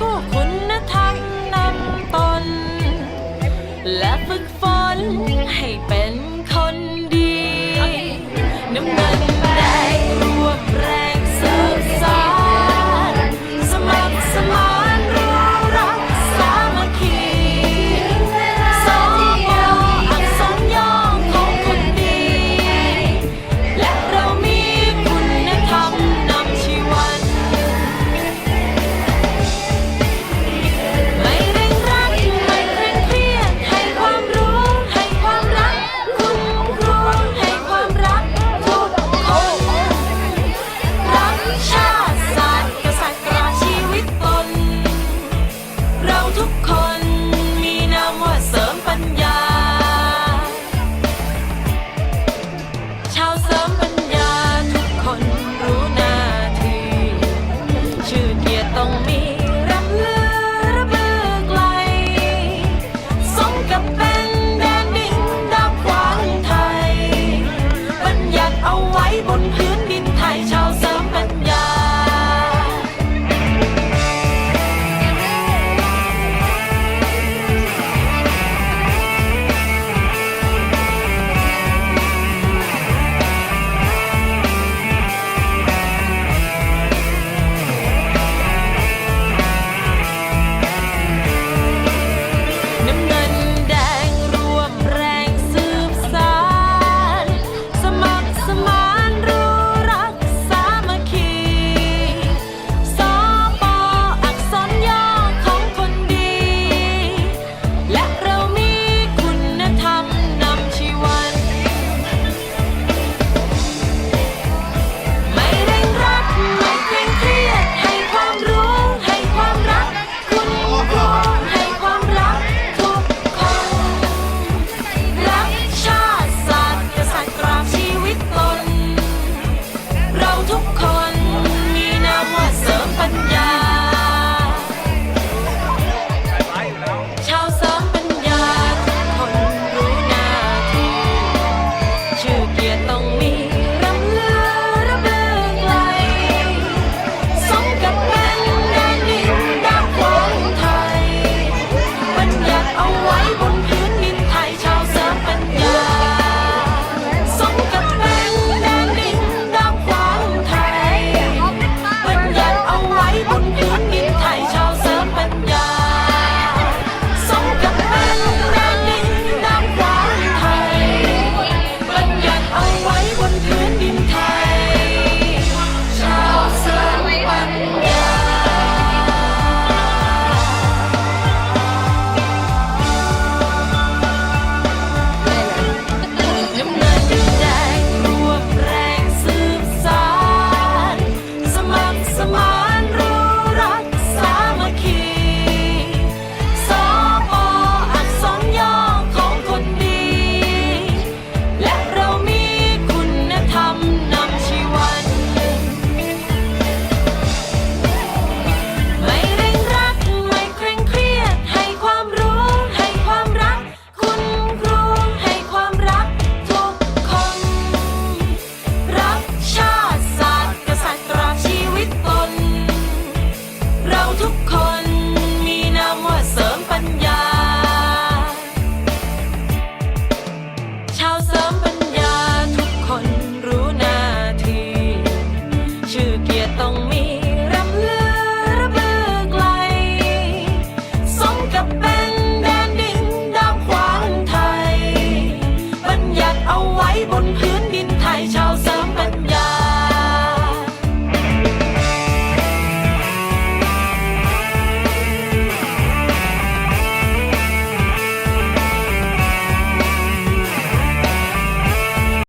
คู่คุณธรรมนำตน และฝึกฝนให้เป็นคนดีน้ำเงิน ชื่อเกียรติต้องมี